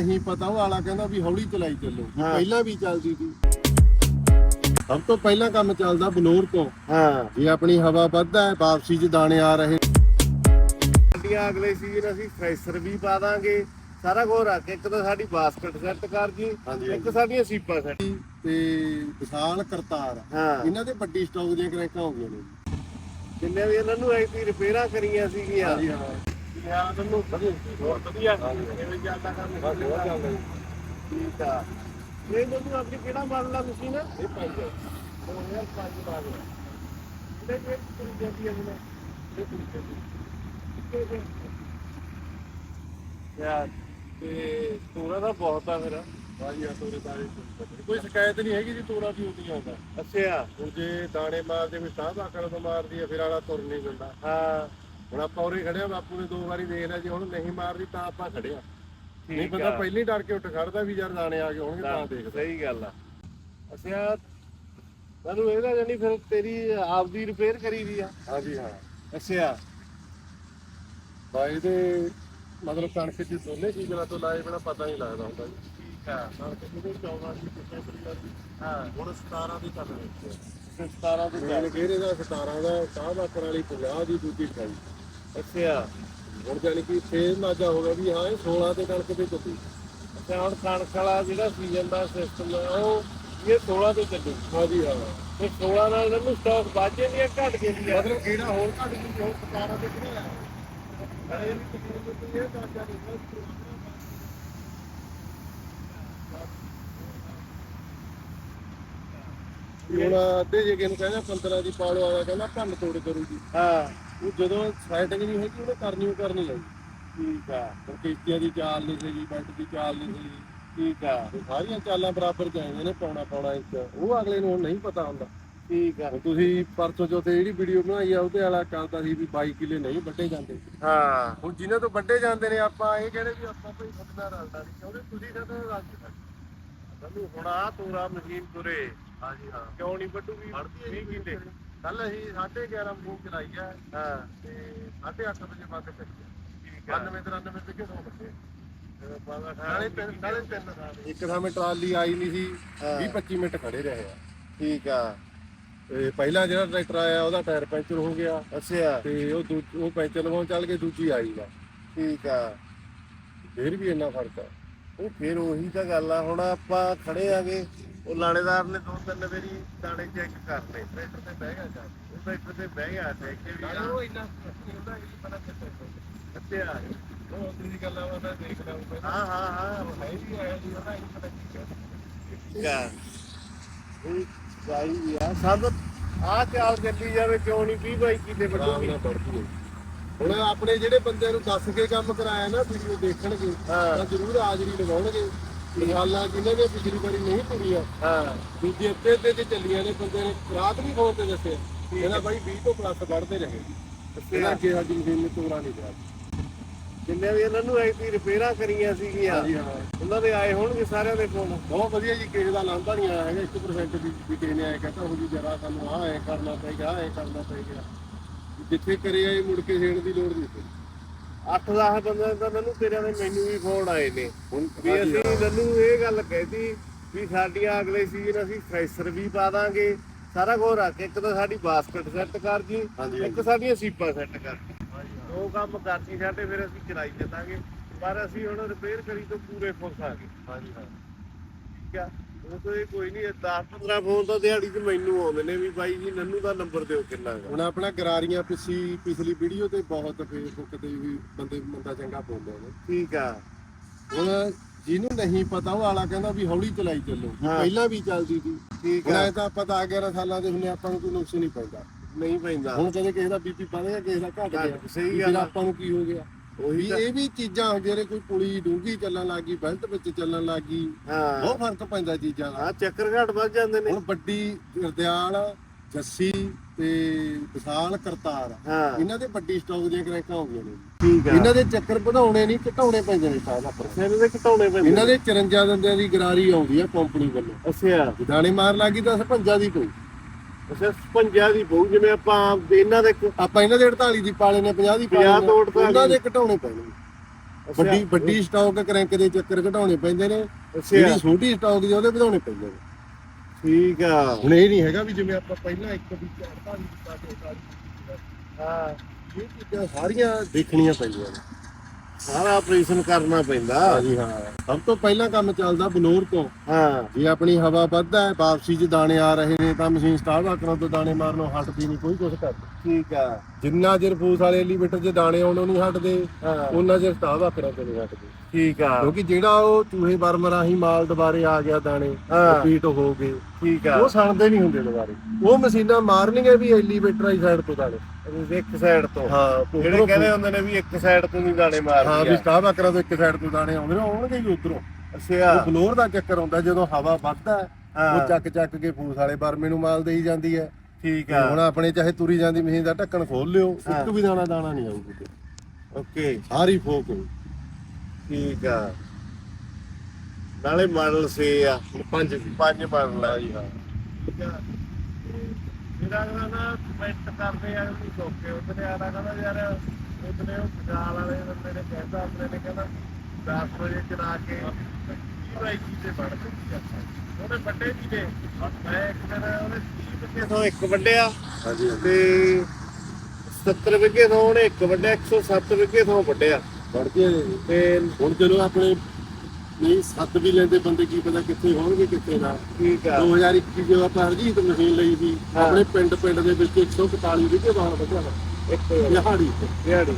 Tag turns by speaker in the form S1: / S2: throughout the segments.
S1: ਨਹੀਂ ਪਤਾ ਉਹ ਆਲਾ ਕਹਿੰਦਾ ਵੀ ਹੌਲੀ ਚਲਾਈ ਚੱਲੋ।
S2: ਹਾਂ।
S1: ਪਹਿਲਾਂ ਵੀ ਚੱਲਦੀ ਸੀ। ਸਭ ਤੋਂ ਪਹਿਲਾਂ ਕੰਮ ਚੱਲਦਾ ਬਲੌਰ ਤੋਂ।
S2: ਹਾਂ।
S1: ਜੇ ਆਪਣੀ ਹਵਾ ਵੱਧਦਾ ਹੈ ਵਾਪਸੀ 'ਚ ਦਾਣੇ ਆ ਰਹੇ।
S2: ਗੱਡੀਆਂ ਅਗਲੇ ਸੀਜ਼ਨ ਅਸੀਂ ਫਰੈਸ਼ਰ ਵੀ ਪਾ ਦਾਂਗੇ। ਸਾਰਾ ਕੁਝ ਰੱਖ ਕੇ ਇੱਕ ਤਾਂ ਸਾਡੀ ਬਾਸਕਟ ਸੈੱਟ ਕਰ ਜੀ
S1: ਹਾਂਜੀ,
S2: ਇੱਕ ਸਾਡੀਆਂ ਸੀਪਾਂ ਸੈੱਟ
S1: ਤੇ ਵਿਸ਼ਾਲ ਕਰਤਾਰ।
S2: ਹਾਂ।
S1: ਇਹਨਾਂ ਦੇ ਵੱਡੀ ਸਟਾਕ ਦੀਆਂ ਕਰੈਕਾਂ ਹੋ ਗਈਆਂ ਨੇ।
S2: ਜਿੰਨੇ ਵੀ ਇਹਨਾਂ ਨੂੰ ਐਤੀ ਰਿਪੇਅਰਾਂ ਕਰੀਆਂ ਸੀਗੀਆਂ।
S1: ਹਾਂਜੀ ਹਾਂ।
S2: ਯਾਰ ਤੁਹਾਨੂੰ ਵਧੀਆ ਬਹੁਤ ਵਧੀਆ ਕਿਵੇਂ ਚੱਲਦਾ ਕੰਮ
S1: ਬਸ ਬਹੁਤ ਚੱਲਦਾ ਜੀ।
S2: ਠੀਕ ਆ ਇਹ ਤੁਹਾਨੂੰ ਆਪਣੀ ਕਿਹੜਾ ਮਾਡਲ ਆ ਮਸ਼ੀਨ ਇਹ ਪੰਜ 2005 ਮਾਡਲ ਇਹਦੇ ਵਿੱਚ ਕਿੰਨੀ ਜਾਂਦੀ ਹੈ ਇਹਨੇ ਇਹ ਕਿੰਨੀ ਜਾਂਦੀ ਯਾਰ ਤੇ ਤੋਰਾ ਦਾ ਬਹੁਤ ਆ
S1: ਤੋਰੇ ਕੋਈ ਸ਼ਿਕਾਇਤ ਨਹੀਂ ਹੈਗੀ ਜੀ ਤੋਰਾ ਵੀ ਉਦੀ ਆਉਂਦਾ
S2: ਅੱਛਾ
S1: ਹੁਣ ਜੇ ਦਾਣੇ ਮਾਰਦੇ ਵੀ ਸਾਹ ਆਕੜ ਤੋਂ ਮਾਰਦੀ ਹੈ ਫਿਰ ਆਲਾ ਤੁਰ ਨਹੀਂ ਦਿੰਦਾ
S2: ਹਾਂ
S1: ਹੁਣ ਆਪਾਂ ਉਰੇ ਖੜੇ ਆ ਬਾਪੂ ਨੇ ਦੋ ਵਾਰੀ ਦੇਖ ਲਿਆ ਜੇ ਹੁਣ ਨਹੀਂ ਮਾਰਦੀ ਤਾਂ ਆਪਾਂ ਖੜੇ ਆ ਨਹੀਂ
S2: ਠੀਕ
S1: ਬੰਦਾ
S2: ਆ।
S1: ਪਹਿਲਾਂ ਹੀ ਡਰ ਕੇ ਉੱਠ ਖੜਦਾ ਵੀ ਯਾਰ ਦਾਣੇ ਆ ਗਏ ਹੋਣਗੇ ਤਾਂ ਦੇਖਦਾ।
S2: ਸਹੀ ਗੱਲ ਆ। ਅੱਛਾ ਮੈਨੂੰ ਇਹਦਾ ਜਾਨੀ ਫਿਰ ਤੇਰੀ ਆਪਦੀ ਰਿਪੇਅਰ ਕਰੀ ਦੀ ਆ।
S1: ਹਾਂਜੀ ਹਾਂ।
S2: ਅੱਛਾ।
S1: ਬਾਈ ਦੇ ਮਤਲਬ ਕਣਕ ਚ ਦੋਨੇ ਚੀਜ਼ਾਂ ਤੋਂ ਲਾਏ ਬਿਨਾ ਪਤਾ ਨਹੀਂ ਲੱਗਦਾ ਹੁੰਦਾ ਜੀ।
S2: ਠੀਕ ਆ।
S1: ਕਣਕ ਜਿਹਦੇ 14 ਸੀ ਕਿੰਨੇ ਪਰਿਵਾਰ ਦੀ
S2: ਹਾਂ।
S1: ਹੁਣ 17 ਦੀ ਚੱਲ ਰਹੀ ਹੈ
S2: 17 ਦੇ
S1: ਮੇਨ ਗੇਰੇ ਦਾ 17 ਦਾ ਸਾਹ ਆਕੜ ਵਾਲੀ 50 ਦੀ ਦੂਜੀ 28
S2: ਅੱਛਾ।
S1: ਹੁਣ ਜਾਨੀ ਕਿ ਫੇਰ ਹੋ ਗਿਆ ਵੀ ਹਾਂ ਇਹ 16 ਤੇ ਕਣਕ ਤੇ ਚੱਲੀ
S2: ਅੱਛਾ ਹੁਣ ਕਣਕ ਵਾਲਾ ਜਿਹੜਾ ਸੀਜ਼ਨ ਦਾ ਸਿਸਟਮ ਹੈ ਉਹ ਇਹ 16 ਤੇ ਚੱਲੂ।
S1: ਹਾਂਜੀ ਹਾਂ।
S2: ਤੇ 16 ਨਾਲ ਇਹਨਾਂ ਨੂੰ ਸਟਾਕ ਵਾਜੇ ਨਹੀਂ ਘਟ ਗਏ ਦੀ
S1: ਮਤਲਬ ਕਿਹੜਾ ਹੋਰ ਘੱਟ ਗਈ ਹੋਰ 17 ਤੇ ਕਿਹੜਾ ਆ? ਇਹ ਵੀ ਤਕਰੀਬਨ ਇਹ ਤਾਂ ਜਾ ਨਹੀਂ ਹੁਣ ਅੱਧੇ ਜੇ ਕਿਨੂੰ ਕਹਿੰਦਾ 15 ਦੀ ਪਾਲੋ ਆਇਆ ਕਹਿੰਦਾ ਭੰਨ ਤੋੜ ਕਰੂਗੀ।
S2: ਹਾਂ।
S1: ਉਹ ਜਦੋਂ ਸੈਟਿੰਗ ਨਹੀਂ ਹੈਗੀ ਉਹਨੇ ਕਰਨੀ ਉਹ ਕਰਨੀ ਹੈ
S2: ਠੀਕ ਆ
S1: ਹੁਣ ਕਿਸ਼ਤੀਆਂ ਦੀ ਚਾਲ ਨਹੀਂ ਸੀਗੀ ਬੈਟ ਦੀ ਚਾਲ ਨਹੀਂ ਸੀਗੀ
S2: ਠੀਕ ਆ
S1: ਇਹ ਸਾਰੀਆਂ ਚਾਲਾਂ ਬਰਾਬਰ ਚਾਹੀਦੀਆਂ ਨੇ ਪੌਣਾ ਪੌਣਾ ਇੰਚ। ਉਹ ਅਗਲੇ ਨੂੰ ਨਹੀਂ ਪਤਾ ਹੁੰਦਾ।
S2: ਠੀਕ ਆ।
S1: ਤੁਸੀਂ ਪਰਸੋਂ ਚੌਥੇ ਜਿਹੜੀ ਵੀਡੀਓ ਬਣਾਈ ਆ ਉਹਦੇ ਵਾਲਾ ਕਹਿੰਦਾ ਸੀ ਵੀ 22 ਕਿੱਲੇ ਨਹੀਂ ਵੱਡੇ ਜਾਂਦੇ।
S2: ਹਾਂ।
S1: ਹੁਣ ਜਿਨ੍ਹਾਂ ਤੋਂ ਵੱਡੇ ਜਾਂਦੇ ਨੇ ਆਪਾਂ ਇਹ ਕਹਿੰਦੇ ਵੀ ਆਪਾਂ ਭਾਈ ਸੱਦਣਾ ਰਲਦਾ ਨਹੀਂ ਕਿਉਂਕਿ ਤੁਸੀਂ ਸਾਡਾ ਰਲ ਕੇ
S2: ਸਾਨੂੰ ਹੁਣ ਆ ਤੋਰਾ ਮਸ਼ੀਨ ਤੁਰੇ।
S1: ਹਾਂਜੀ ਹਾਂ।
S2: ਕਿਉਂ ਨਹੀਂ ਵੱਡੂਗੀ
S1: ਵੜਦੀ
S2: 20 ਕਿੱਲੇ।
S1: ਕੱਲ ਅਸੀਂ 11:30 ਮੂੰਹ ਚਲਾਈ ਆ।
S2: ਹਾਂ।
S1: ਤੇ 8:30 ਵਜੇ ਬੰਦ ਕਰੀ
S2: ਠੀਕ ਆ।
S1: 92 93 ਤੇ ਕਿਹੋ ਬੱਚੇ
S2: ਜਦੋਂ ਬਾਬਾ
S1: ਨਾਲੇ ਤਿੰਨ ਨਾਲੇ ਤਿੰਨ ਇੱਕ ਥਾਂ ਟਰਾਲੀ ਆਈ ਨਹੀਂ ਸੀ
S2: ਹਾਂ।
S1: 20 25 ਮਿੰਟ ਖੜੇ ਰਹੇ ਆ।
S2: ਠੀਕ ਆ।
S1: ਤੇ ਪਹਿਲਾ ਜਿਹੜਾ ਟਰੈਕਟਰ ਆਇਆ ਉਹਦਾ ਟਾਇਰ ਪੈਂਚਰ ਹੋ ਗਿਆ।
S2: ਅੱਛਾ।
S1: ਤੇ ਉਹ ਦੂ- ਉਹ ਪੈਂਚਰ ਲਵਾਉਣ ਚੱਲ ਕੇ ਦੂਜੀ ਆਈ ਵਾ
S2: ਠੀਕ ਆ।
S1: ਫੇਰ ਵੀ ਇੰਨਾ ਫ਼ਰਕ ਆ।
S2: ਉਹ ਫਿਰ ਉਹੀ ਤਾਂ ਗੱਲ ਆ ਹੁਣ ਆਪਾਂ ਖੜੇ ਆਗੇ। ਉਹ ਲਾਣੇਦਾਰ ਨੇ ਦੋ ਤਿੰਨ ਵਾਰੀ ਦਾਣੇ ਚੈੱਕ ਕਰ ਲਏ ਟਰੈਕਟਰ ਤੇ ਬਹਿ ਗਿਆ ਜਾ ਉਹ ਟਰੈਕਟਰ ਤੇ ਬਹਿ ਗਿਆ ਦੇਖ ਕੇ ਵੀ
S1: ਉਹ ਇੰਨਾ ਉਹਦਾ ਇਹ ਪਤਾ ਕਿੱਥੇ
S2: ਅੱਛਾ।
S1: ਉਹ ਦੂਜੀ ਗੱਲਾਂ ਮੈਂ ਦੇਖ ਲਿਆ ਉਹ
S2: ਹਾਂ ਹਾਂ ਹਾਂ।
S1: ਹੈ ਵੀ ਆਇਆ ਜੀ ਉਹਦਾ ਇਹ ਪਤਾ ਕੀ ਹੈ।
S2: ਆ। ਇਹ ਚਾਹੀ ਆ ਸਭ ਆ ਚਾਲ ਚੱਲੀ ਜਾਵੇ ਕਿਉਂ ਨਹੀਂ 20 ਬਾਈ ਕਿਤੇ
S1: ਆਰਾਮ
S2: ਵੱਡੂਗੀ
S1: ਨਾਲ ਵੜਦੀ ਹੈ ਹੁਣ ਆਪਣੇ ਜਿਹੜੇ ਬੰਦੇ ਨੂੰ ਦੱਸ ਕੇ ਕੰਮ ਕਰਾਇਆ ਨਾ ਵੀਡੀਓ ਦੇਖਣਗੇ।
S2: ਹਾਂ।
S1: ਤਾਂ ਜ਼ਰੂਰ ਹਾਜ਼ਰੀ ਲਗਾਉਣਗੇ ਮਿਸਾਲਾਂ ਜਿਨ੍ਹਾਂ ਨੇ ਪਿਛਲੀ ਵਾਰੀ ਨਹੀਂ ਪੂਰੀਆਂ
S2: ਹਾਂ।
S1: ਦੂਜੇ ਅੱਧੇ ਅੱਧੇ ਤੇ ਚੱਲੀਆਂ ਨੇ ਬੰਦੇ ਨੇ ਰਾਤ ਵੀ ਫੋਨ ਤੇ ਦੱਸਿਆ। ਕਹਿੰਦਾ ਬਾਈ 20 ਤੋਂ ਪਲੱਸ ਵੱਧਦੇ ਰਹੇ। ਇਹਨਾਂ ਅੱਗੇ ਸਾਡੀ ਮਸ਼ੀਨ ਨੂੰ ਤੋੜਾ ਨਹੀਂ ਪਿਆ
S2: ਜਿੰਨੇ ਵੀ ਇਹਨਾਂ ਨੂੰ ਐਤੀ ਰਿਪੇਅਰਾਂ ਕਰੀਆਂ ਸੀਗੀਆਂ ਉਹਨਾਂ ਦੇ ਆਏ ਹੋਣਗੇ ਸਾਰਿਆਂ ਦੇ ਫੋਨ
S1: ਬਹੁਤ ਵਧੀਆ ਜੀ ਕਿਸੇ ਦਾ ਲਾਂਭਾ ਨਹੀਂ ਆਇਆ ਹੈਗਾ 1% ਵੀ ਵੀ ਕਿਸੇ ਨੇ ਆਇਆ ਕਹਿੰਦਾ ਹੋ ਜੀ ਜਰਾ ਸਾਨੂੰ ਆਹ ਐ ਕਰਨਾ ਪਏਗਾ ਐ ਕਰਨਾ ਪਏਗਾ ਜਿੱਥੇ ਕਰੇ ਆਏ ਮੁੜ ਕੇ ਛੇੜ ਦੀ ਲੋੜ ਨਹੀਂ ਪਈ
S2: 8-10 ਬੰਦੇ ਤਾਂ ਮੈਨੂੰ ਤੇਰਿਆਂ ਦੇ ਮੈਨੂੰ ਵੀ ਫੋਨ ਆਏ ਨੇ।
S1: ਹੁਣ
S2: ਵੀ ਅਸੀਂ। ਮੈਨੂੰ ਇਹ ਗੱਲ ਕਹਿਤੀ ਵੀ ਸਾਡੀਆਂ ਅਗਲੇ ਸੀਜ਼ਨ ਅਸੀਂ ਫਰੈਸ਼ਰ ਵੀ ਪਾ ਦਾਂਗੇ। ਸਾਰਾ ਕੁਝ ਰੱਖ ਕੇ ਇੱਕ ਤਾਂ ਸਾਡੀ ਬਾਸਕਟ ਸੈੱਟ ਕਰ ਜੀ ਇੱਕ ਸਾਡੀਆਂ ਸੀਪਾਂ ਸੈੱਟ ਕਰ। ਉਹ ਕੰਮ ਕਰਤੀ ਸਾਡੇ ਫਿਰ ਅਸੀਂ ਚਲਾਈ ਚੱਲਾਂਗੇ ਪਰ ਅਸੀਂ ਹੁਣ ਰਿਪੇਅਰ ਕਰੀ ਤੋਂ ਪੂਰੇ ਫੁੱਸ ਆ ਗਏ।
S1: ਹਾਂਜੀ ਹਾਂ।
S2: ਠੀਕ ਆ? ਉਹ ਤੋਂ ਇਹ ਕੋਈ ਨਹੀਂ 10-15 ਫੋਨ ਤਾਂ ਦਿਹਾੜੀ 'ਚ ਮੈਨੂੰ ਆਉਂਦੇ ਨੇ ਵੀ ਬਾਈ ਜੀ ਨੰਨੂ ਦਾ ਨੰਬਰ ਦਿਓ ਕਿੰਨਾ ਹੈਗਾ।
S1: ਹੁਣ ਆਪਣਾ ਗਰਾਰੀਆਂ ਪਿਛੀ ਪਿਛਲੀ ਵੀਡੀਓ ਤੇ ਬਹੁਤ ਫੇਸਬੁੱਕ ਤੇ ਵੀ ਬੰਦੇ ਬੰਦਾ ਚੰਗਾ ਬੋਲਦੇ ਨੇ
S2: ਠੀਕ ਆ।
S1: ਹੁਣ ਜਿਹਨੂੰ ਨਹੀਂ ਪਤਾ ਉਹ ਆਲਾ ਕਹਿੰਦਾ ਵੀ ਹੌਲੀ ਚਲਾਈ ਚੱਲੋ ਵੀ
S2: ਹਾਂ।
S1: ਪਹਿਲਾਂ ਵੀ ਚੱਲਦੀ ਸੀ।
S2: ਠੀਕ
S1: ਹੁਣ
S2: ਆ।
S1: ਐ ਤਾਂ ਪਤਾ 11 ਸਾਲਾਂ ਦੇ ਹੁੰਨੇ ਆਪਾਂ ਨੂੰ ਕੋਈ ਨੁਕਸ ਨਹੀਂ ਪੈਂਦਾ।
S2: ਨਹੀਂ ਪੈਂਦਾ।
S1: ਹੁਣ ਕਦੇ ਕਿਸੇ ਦਾ ਬੀਪੀ ਵੱਧ ਗਿਆ ਕਿਸੇ ਦਾ ਘਟ ਗਿਆ।
S2: ਸਹੀ
S1: ਵੀ
S2: ਗੱਲ ਆ।
S1: ਆਪਾਂ ਨੂੰ ਕੀ ਹੋ ਗਿਆ?
S2: ਉਹੀ
S1: ਵੀ
S2: ਤਾਂ
S1: ਇਹ ਵੀ ਚੀਜ਼ਾਂ ਹੁੰਦੀਆਂ ਨੇ ਕੋਈ ਪੁਲੀ ਡੂੰਗੀ ਚੱਲਣ ਲੱਗੀ ਬੈਲਟ ਵਿੱਚ ਚੱਲਣ ਲੱਗੀ
S2: ਹਾਂ।
S1: ਬਹੁਤ ਫ਼ਰਕ ਪੈਂਦਾ ਚੀਜ਼ਾਂ ਦਾ।
S2: ਆ ਚੱਕਰ ਘਾਟ ਵੱਜ ਜਾਂਦੇ ਨੇ।
S1: ਹੁਣ ਵੱਡੀ ਗਰਦਿਆਲ ਜੱਸੀ ਤੇ ਵਿਸ਼ਾਲ ਕਰਤਾਰ
S2: ਹਾਂ।
S1: ਇਹਨਾਂ ਦੇ ਵੱਡੀ ਸਟਾਕ ਦੀਆਂ ਕਰੈਕਾਂ ਹੋ ਗਈਆਂ ਨੇ।
S2: ਠੀਕ ਆ।
S1: ਇਹਨਾਂ ਦੇ ਚੱਕਰ ਵਧਾਉਣੇ ਨਹੀਂ ਘਟਾਉਣੇ ਪੈਂਦੇ ਨੇ ਸਾਰਾ ਪਰ
S2: ਸਿਰ ਦੇ ਘਟਾਉਣੇ ਪੈਂਦੇ
S1: ਇਹਨਾਂ ਦੇ 54 ਦੰਦਿਆਂ ਦੀ ਗਰਾਰੀ ਆਉਂਦੀ ਆ ਕੰਪਨੀ ਵੱਲੋਂ।
S2: ਅੱਛਾ।
S1: ਜੇ ਦਾਣੇ ਮਾਰ ਲੱਗੀ ਤਾਂ 56 ਦੀ ਕੋਈ।
S2: ਅੱਛਾ 55 ਦੀ ਬਹੁ ਜਿਵੇਂ ਆਪਾਂ ਦੇ ਇਹਨਾਂ ਦੇ ਕ-
S1: ਆਪਾਂ ਇਹਨਾਂ ਦੇ 48 ਦੀ ਪਾਲੇ ਨੇ 50 ਦੀ ਪਾਲੇ
S2: 50
S1: ਨੇ
S2: ਤੋਂ 48
S1: ਉਹਨਾਂ ਦੇ ਘਟਾਉਣੇ ਪੈਣਗੇ ਵੱਡੀ ਵੱਡੀ ਸਟਾਕ ਕਰੈਂਕ ਦੇ ਚੱਕਰ ਘਟਾਉਣੇ ਪੈਂਦੇ ਨੇ।
S2: ਅੱਛਾ।
S1: ਜਿਹੜੀ ਛੋਟੀ ਸਟਾਕ ਦੀ ਉਹਦੇ ਵਧਾਉਣੇ ਪੈਂਦੇ ਨੇ।
S2: ਠੀਕ ਆ।
S1: ਹੁਣ ਇਹ ਨਹੀਂ ਹੈਗਾ ਵੀ ਜਿਵੇਂ ਆਪਾਂ ਪਹਿਲਾਂ ਇੱਕ ਵੀ ਚਾਰਤਾ ਵੀ ਕੀਤਾ ਤੇ ਸਾਰੀ
S2: ਹਾਂ।
S1: ਇਹ ਚੀਜ਼ਾਂ ਸਾਰੀਆਂ ਦੇਖਣੀਆਂ ਪੈਂਦੀਆਂ ਨੇ।
S2: ਸਾਰਾ ਆਪਰੇਸ਼ਨ ਕਰਨਾ ਪੈਂਦਾ।
S1: ਹਾਂਜੀ ਹਾਂ। ਸਭ ਤੋਂ ਪਹਿਲਾਂ ਕੰਮ ਚੱਲਦਾ ਬਲੋਰ ਤੋਂ।
S2: ਹਾਂ।
S1: ਜੇ ਆਪਣੀ ਹਵਾ ਵੱਧਦਾ ਹੈ ਵਾਪਸੀ 'ਚ ਦਾਣੇ ਆ ਰਹੇ ਨੇ ਤਾਂ ਮਸ਼ੀਨ ਸਟਾਰਟ ਰੱਖਣਾ ਤੋਂ ਦਾਣੇ ਮਾਰਨੋਂ ਹਟਦੀ ਨਹੀਂ ਕੋਈ ਕੁਝ ਕਰਦੀ
S2: ਠੀਕ ਆ।
S1: ਜਿੰਨਾ ਚਿਰ ਫੂਸ ਵਾਲੇ ਐਲੀਵੇਟਰ 'ਚ ਦਾਣੇ ਆਉਣੋਂ ਨਹੀਂ ਹਟਦੇ
S2: ਹਾਂ।
S1: ਉਹਨਾਂ ਚਿਰ ਸਟਾਰਟ ਰੱਖਣਾ ਤੋਂ ਨਹੀਂ ਹਟਦੇ।
S2: ਠੀਕ ਆ।
S1: ਕਿਉਂਕਿ ਜਿਹੜਾ ਉਹ ਚੂਹੇ ਵਰਮ ਰਾਹੀਂ ਮਾਲ ਦੁਬਾਰੇ ਆ ਗਿਆ ਦਾਣੇ
S2: ਹਾਂ।
S1: ਰਿਪੀਟ ਹੋ ਗਏ।
S2: ਠੀਕ ਆ।
S1: ਉਹ ਸਣਦੇ ਨਹੀਂ ਹੁੰਦੇ ਦੁਬਾਰੇ। ਉਹ ਮਸ਼ੀਨਾਂ ਮਾਰਨਗੇ ਵੀ ਐਲੀਵੇਟਰ ਵਾਲੀ ਸਾਈਡ ਤੋਂ ਦਾਣੇ।
S2: ਇੱਕ ਸਾਈਡ ਤੋਂ।
S1: ਹਾਂ
S2: ਜਿਹੜੇ ਕਹਿੰਦੇ ਹੁੰਦੇ ਨੇ ਵੀ ਇੱਕ ਸਾਈਡ ਤੋਂ ਨਹੀਂ ਦਾਣੇ
S1: ਹਾਂ
S2: ਮਾਰਦੇ
S1: ਵੀ ਸਟਾਰਟ ਰੱਖਣਾ ਤੋਂ ਇੱਕ ਸਾਈਡ ਤੋਂ ਦਾਣੇ ਆਉਂਦੇ ਨੇ ਆਉਣਗੇ ਹੀ ਉਧਰੋਂ।
S2: ਅੱਛਾ।
S1: ਉਹ ਬਲੋਰ ਦਾ ਚੱਕਰ ਹੁੰਦਾ ਜਦੋਂ ਹਵਾ ਵੱਧਦਾ ਹੈ,
S2: ਹਾਂ
S1: ਉਹ ਚੱਕ ਚੱਕ ਕੇ ਫੂਸ ਵਾਲੇ ਵਰਮੇ ਨੂੰ ਮਾਲ ਦੇਈ ਜਾਂਦੀ ਹੈ।
S2: ਠੀਕ ਆ।
S1: ਹੁਣ ਆਪਣੇ ਚਾਹੇ ਤੁਰੀ ਜਾਂਦੀ ਮਸ਼ੀਨ ਦਾ ਢੱਕਣ ਖੋਲ ਲਿਓ ਇੱਕ। ਵੀ ਦਾਣਾ ਦਾਣਾ ਨਹੀਂ ਆਊਗੀ।
S2: ਓਕੇ।
S1: ਸਾਰੀ ਫੋਕ ਹੋਊ।
S2: ਠੀਕ ਆ। ਨਾਲੇ ਮਾਡਲ ਸੇ ਆ।
S1: ਪੰਜ
S2: ਪੰਜ ਮਾਡਲ ਆ
S1: ਜੀ ਹਾਂ।
S2: ਠੀਕ ਆ। ਅਗਲਾ ਨਾ ਕਮੈਂਟ ਕਰਦੇ ਆ ਵੀ ਸੋਕੇ ਉਹਨੇ ਆਣਾ ਕਹਿੰਦਾ ਯਾਰ ਉਹਨੇ ਉਹ ਪਟਾਲ ਵਾਲੇ ਬੰਦੇ ਨੇ ਕਹਿੰਦਾ ਆਪਣੇ ਨੇ ਕਹਿੰਦਾ 10 ਵਜੇ ਚਲਾ ਕੇ ਭਾਈ ਜੀ ਤੇ ਵੜ ਦਿੱਤੀ ਉਹਨੇ ਵੱਡੇ ਜੀ ਨੇ ਮੈਂ ਇੱਕ ਦਿਨ ਉਹਨੇ 30 ਵਿਗੇ ਤੋਂ ਇੱਕ ਵੱਡਿਆ।
S1: ਹਾਂਜੀ
S2: ਤੇ 70 ਵਿਗੇ ਤੋਂ ਉਹਨੇ ਇੱਕ ਵੱਡਿਆ 107 ਵਿਗੇ ਤੋਂ ਵੱਡਿਆ।
S1: ਵੜ ਕੇ
S2: ਤੇ
S1: ਹੁਣ ਚਲੋ ਆਪਣੇ ਨਹੀਂ ਸੱਤ ਵੀ ਲੈਂਦੇ ਬੰਦੇ ਕੀ ਪਤਾ ਕਿੱਥੇ ਹੋਣਗੇ ਕਿੱਥੇ ਨਾ।
S2: ਠੀਕ ਆ।
S1: 2021 ਜਦੋਂ ਆਪਾਂ ਹਰਜੀਤ ਮਸ਼ੀਨ ਲਈ ਸੀ। ਆਪਣੇ ਪਿੰਡ ਪਿੰਡ ਦੇ ਵਿੱਚ 141 ਵਿਗੇ ਬਾਹਰ ਵਧਿਆ
S2: ਇੱਕ
S1: ਦਿਹਾੜੀ
S2: ਦਿਹਾੜੀ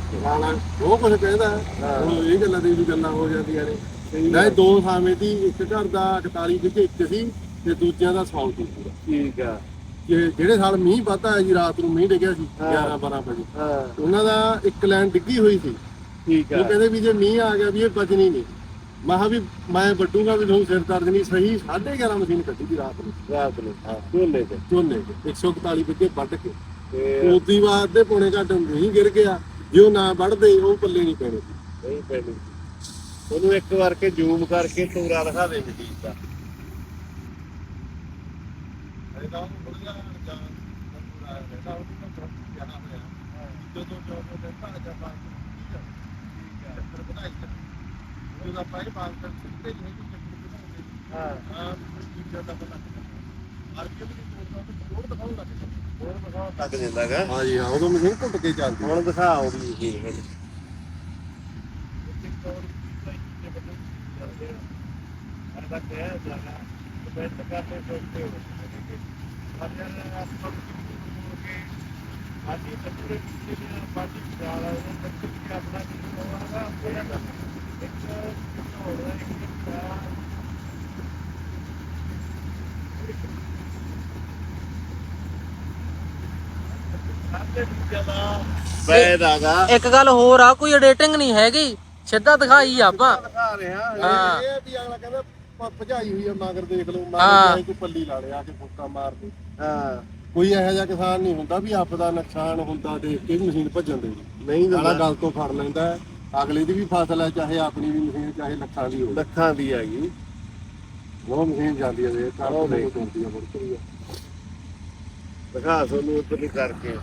S1: ਉਹ ਕੁਝ ਕਹਿੰਦਾ। ਹੁਣ ਇਹ ਗੱਲਾਂ ਦੀ ਵੀ ਗੱਲਾਂ ਹੋ ਜਾਂਦੀਆਂ ਨੇ। ਨਹੀਂ ਦੋ ਥਾਵੇਂ ਦੀ ਇੱਕ ਘਰ ਦਾ 41 ਵਿਗੇ ਇੱਕ ਸੀ ਤੇ ਦੂਜਿਆਂ ਦਾ 100 ਸੀ।
S2: ਠੀਕ ਆ।
S1: ਜਿਹੜੇ ਸਾਲ ਮੀਂਹ ਹੈ ਜੀ ਰਾਤ ਨੂੰ ਮੀਂਹ ਡਿੱਗਿਆ ਸੀ
S2: ਹਾਂ।
S1: 11 12 ਵਜੇ। ਉਹਨਾਂ ਦਾ ਇੱਕ ਲਾਈਨ ਡਿੱਗੀ ਹੋਈ ਸੀ।
S2: ਠੀਕ
S1: ਉਹ
S2: ਆ
S1: ਕਹਿੰਦੇ ਵੀ ਜੇ ਮੀਂਹ ਆ ਗਿਆ ਵੀ ਇਹ ਬਚਣੀ ਨਹੀਂ। ਮੈਂ ਕਿਹਾ ਵੀ ਮੈਂ ਵੱਡੂਗਾ ਵੀ ਤੁਹਾਨੂੰ ਸਿਰ ਦਰਦ ਨਹੀਂ ਸਹੀ 11:30 ਮਸ਼ੀਨ ਕੱਢੀ ਰਾਤ ਨੂੰ।
S2: ਰਾਤ ਨੂੰ ਝੋਲੇ ਤੇ।
S1: ਝੋਨੇ ਦੇ 141 ਵਿਗੇ ਵੱਢ ਕੇ।
S2: ਤੇ
S1: ਉਦੀ ਬਾਅਦ ਦੇ ਪੌਣੇ ਘੱਟ ਮੀਂਹ ਗਿਰ ਗਿਆ। ਜੇ ਉਹ ਨਾ ਵੱਢਦੇ ਉਹ ਪੱਲੇ ਨਹੀਂ ਪੈਣੇ। ਸੀ।
S2: ਨਹੀਂ ਪੈਣੀ। ਉਹਨੂੰ ਇੱਕ ਵਾਰ ਕੇ ਜ਼ੂਮ ਕਰਕੇ ਤੋਰਾ ਦਿਖਾ ਦੇ ਮਸ਼ੀਨ ਦਾ
S1: ਅਰੇ ਤਾਂ ਉਹ ਬੜੀਆ ਜਾਂ ਪੂਰਾ ਰਹਿਦਾ ਉਹ ਤਾਂ ਜ਼ਿਆਦਾ ਹੋਇਆ। ਜਦੋਂ ਜਦੋਂ ਦੇ ਤਾਂ ਜਾ ਬਾਅਦ ਠੀਕ ਹੈ ਚੱਕਰ ਵਧਾਈ ਉਹ ਦਾ ਪਾਈ ਬਾਅਦ ਤੱਕ ਸਿੱਧੇ ਹੀ ਹੈ ਕਿ ਚੱਕਰ ਵਧਾਉਂਦੇ।
S2: ਹਾਂ।
S1: ਹਾਂ ਦੂਜਾ ਦਾ ਪਤਾ ਹਰ ਕੇ ਵੀ ਤੋੜਦਾ ਤੇ ਹੋਰ ਦਿਖਾਉਣ ਲੱਗ ਜਾਂਦਾ।
S2: ਹੋਰ ਦਿਖਾਉਣ ਲੱਗ ਜਾਂਦਾਗਾ
S1: ਹਾਂ ਜੀ ਹਾਂ ਉਦੋਂ ਮਸ਼ੀਨ ਘੁੱਟ ਕੇ ਚੱਲਦੀ।
S2: ਹੁਣ ਦਿਖਾ ਉਹਦੀ ਮਸ਼ੀਨ ਹੁਣ ਅਰਦਾ ਕਿਹਾ ਜਾਣਾ ਕਮੈਂਟ ਕਰਨੇ ਸੋਚਦੇ ਹੋ। ਪਰ ਯਾਰ ਆਪਾਂ ਕੇ ਆਦੀ ਤੱਕਰੇ ਕਿਸੇ ਨੇ ਪਾਰਟੀ ਚਾਲਾ ਉਹ ਤੱਕ ਕਿ ਆਪਣਾ ਕੀ ਹੋਣਾ ਆਪਣਾ ਇੱਕ
S3: ਗੱਲ ਹੋਰ ਆ ਕੋਈ ਐਡੀਟਿੰਗ ਨਹੀਂ ਹੈਗੀ। ਸਿੱਧਾ ਦਿਖਾਈ ਆਪਾਂ।
S2: ਦਿਖਾ ਰਿਹਾ
S3: ਹਾਂ।
S1: ਇਹ ਵੀ ਅਗਲਾ ਕਹਿੰਦਾ ਭਜਾਈ ਹੋਈ ਆ ਮਗਰ ਦੇਖ ਲਓ। ਮਗਰ ਕੋਈ ਪੱਲੀ ਲਾ ਲਿਆ ਕੇ ਫੁੱਕਾ ਮਾਰ ਦੇ
S2: ਹਾਂ।
S1: ਕੋਈ ਇਹੋ ਜਿਹਾ ਕਿਸਾਨ ਨਹੀਂ ਹੁੰਦਾ ਵੀ ਆਪ ਦਾ ਨੁਕਸਾਨ ਹੁੰਦਾ ਦੇਖ ਕੇ ਵੀ ਮਸ਼ੀਨ ਭੱਜਣ ਦੇ।
S2: ਨਹੀਂ ਦਿੰਦਾ
S1: ਗੱਲ ਤੋਂ ਫੜ ਲੈਂਦਾ ਹੈ। ਅਗਲੇ ਦੀ ਵੀ ਫਸਲ ਹੈ ਚਾਹੇ ਆਪਣੀ ਵੀ ਮਸ਼ੀਨ ਚਾਹੇ ਲੱਖਾਂ ਦੀ ਹੋਵੇ।
S2: ਲੱਖਾਂ ਦੀ ਹੈਗੀ
S1: ਉਹ ਮਸ਼ੀਨ ਜਾਂਦੀ ਹੈ ਦੇ ਘਰ
S2: ਉਹ
S1: ਤੋਂ
S2: ਦੇਖ।
S1: ਤੁਰਦੀ ਹੈ ਮੁੜਦੀ ਹੈ
S2: ਦਿਖਾ ਤੁਹਾਨੂੰ ਉੱਧਰ ਨੂੰ ਕਰਕੇ।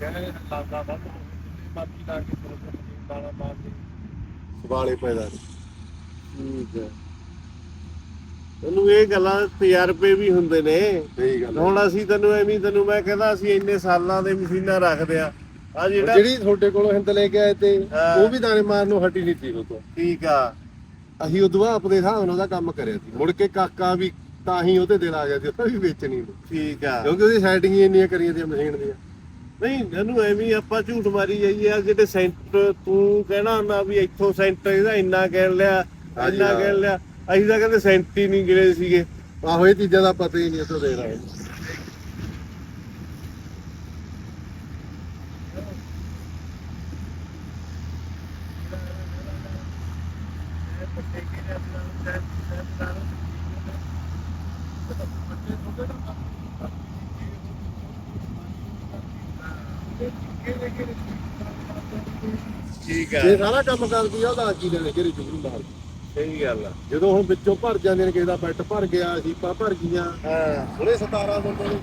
S1: ਕਹਿੰਦੇ ਲਾਦਾ ਵੱਧ ਬਾਕੀ ਲਾ ਕੇ ਦਾਣਾ ਮਾਰਦੇ ਸਵਾਲੇ ਪੈਦਾ। ਨੇ।
S2: ਠੀਕ ਹੈ। ਤੈਨੂੰ ਇਹ ਗੱਲਾਂ ਤਜਰਬੇ ਵੀ ਹੁੰਦੇ ਨੇ।
S1: ਸਹੀ ਗੱਲ ਹੈ।
S2: ਹੁਣ ਅਸੀਂ ਤੈਨੂੰ ਐਵੇਂ ਤੈਨੂੰ ਮੈਂ ਕਹਿੰਦਾ ਅਸੀਂ ਇੰਨੇ ਸਾਲਾਂ ਦੇ ਮਸ਼ੀਨਾਂ ਰੱਖਦੇ ਆ ਆ ਜਿਹੜਾ
S1: ਜਿਹੜੀ ਤੁਹਾਡੇ ਕੋਲੋਂ ਹਿੰਦ ਲੈ ਕੇ ਆਏ ਤੇ
S2: ਹਾਂ।
S1: ਉਹ ਵੀ ਦਾਣੇ ਮਾਰਨ ਨੂੰ ਹਟੀ ਨਹੀਂ ਸੀ ਉਹ ਤੋਂ।
S2: ਠੀਕ ਆ।
S1: ਅਸੀਂ ਉਦੋਂ ਬਾਅਦ ਆਪਣੇ ਹਿਸਾਬ ਨਾਲ ਉਹਦਾ ਕੰਮ ਕਰਿਆ ਸੀ। ਮੁੜ ਕੇ ਕਾਕਾ ਵੀ ਤਾਂ ਹੀ ਉਹਦੇ ਦਿਲ ਆ ਗਿਆ ਸੀ ਉਹ ਵੀ ਵੇਚਣੀ ਨੂੰ
S2: ਠੀਕ ਆ।
S1: ਕਿਉਂਕਿ ਉਹਦੀ ਸੈਟਿੰਗ ਹੀ ਇੰਨੀਆਂ ਕਰੀਆਂ ਸੀ ਮਸ਼ੀਨ ਦੀਆਂ।
S2: ਨਹੀਂ ਇਹਨੂੰ ਐਵੇਂ ਹੀ ਆਪਾਂ ਝੂਠ ਮਾਰੀ ਜਾਈਏ ਆ ਜਿਹੜੇ ਸੈਂਟਰ ਤੂੰ ਕਹਿਣਾ ਹੁੰਦਾ ਵੀ ਇੱਥੋਂ ਸੈਂਟਰ ਇਹਦਾ ਇੰਨਾ ਕਹਿ ਲਿਆ
S1: ਹਾਂਜੀ,
S2: ਇੰਨਾ
S1: ਹਾਂ।
S2: ਕਹਿ ਲਿਆ। ਅਸੀਂ ਤਾਂ ਕਹਿੰਦੇ ਸੈਂਟ ਹੀ ਨਹੀਂ ਗਿਰੇ ਸੀਗੇ।
S1: ਆਹੋ ਇਹ ਚੀਜ਼ਾਂ ਦਾ ਪਤਾ ਹੀ ਨਹੀਂ ਇੱਥੋਂ ਦੇ ਰਹੇ।
S2: ਠੀਕ
S1: ਇਹ ਸਾਰਾ ਕੰਮ ਕਰਦੀ ਆ ਉਹਦਾ ਕੀ ਲੈਣੇ ਘਰੇ ਜੁਗਰੂ ਮਾਰ
S2: ਸਹੀ ਗੱਲ
S1: ਜਦੋਂ ਹੁਣ ਵਿੱਚੋਂ ਭਰ ਜਾਂਦੇ ਨੇ ਕਿਸੇ ਦਾ ਬੈੱਟ ਭਰ ਗਿਆ ਸੀਪਾ ਭਰ ਗਈਆਂ।
S2: ਹਾਂ,
S1: ਹੁਣੇ 17 ਬੰਦੇ ਨੇ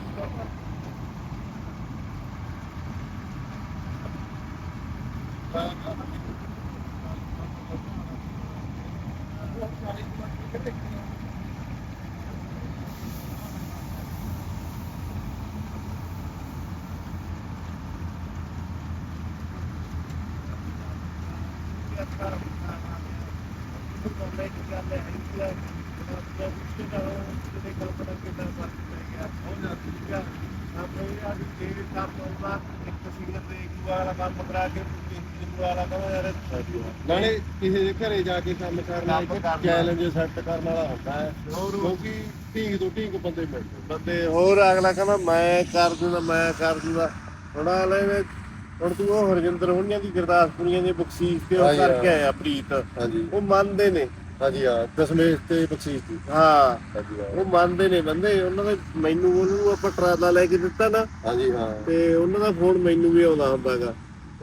S1: ਨਾਲੇ ਕਿਸੇ ਦੇ ਘਰੇ ਜਾ ਕੇ ਕੰਮ ਕਰਨਾ
S2: ਕੰਮ
S1: ਇੱਕ
S2: ਕਰਨਾ।
S1: ਚੈਲੰਜ ਸੈੱਟ ਕਰਨ ਵਾਲਾ ਹੁੰਦਾ ਹੈ।
S2: ਹੋਰ।
S1: ਕਿਉਂਕਿ ਢੀਂਗ ਤੋਂ ਢੀਂਗ ਬੰਦੇ ਮਿਲਦੇ
S2: ਬੰਦੇ ਹੋਰ ਅਗਲਾ ਕਹਿੰਦਾ ਮੈਂ ਕਰ ਦੂੰਗਾ ਮੈਂ ਕਰ ਦੂੰਗਾ। ਹੁਣ ਅਗਲੇ ਨੇ ਹੁਣ ਤੂੰ ਉਹ ਹਰਜਿੰਦਰ ਹੁਣੀਆਂ ਦੀ ਗੁਰਦਾਸਪੁਰੀਆਂ ਦੀ ਬਖਸ਼ੀਸ਼ ਤੇ ਉਹ
S1: ਹਾਂਜੀ,
S2: ਕਰਕੇ
S1: ਹਾਂ।
S2: ਆਇਆ ਪ੍ਰੀਤ।
S1: ਹਾਂਜੀ।
S2: ਉਹ ਮੰਨਦੇ ਨੇ।
S1: ਹਾਂਜੀ ਹਾਂ ਦਸਮੇਸ਼ ਤੇ ਬਖਸ਼ੀਸ਼ ਦੀ।
S2: ਹਾਂ।
S1: ਹਾਂਜੀ ਹਾਂ।
S2: ਉਹ ਮੰਨਦੇ ਨੇ ਬੰਦੇ। ਉਹਨਾਂ ਦੇ ਮੈਨੂੰ ਉਹਨੂੰ ਆਪਾਂ ਟਰਾਲਾ ਲੈ ਕੇ ਦਿੱਤਾ ਨਾ।
S1: ਹਾਂਜੀ ਹਾਂ।
S2: ਤੇ ਉਹਨਾਂ ਦਾ ਫੋਨ ਮੈਨੂੰ ਵੀ ਆਉਂਦਾ ਹੁੰਦਾਗਾ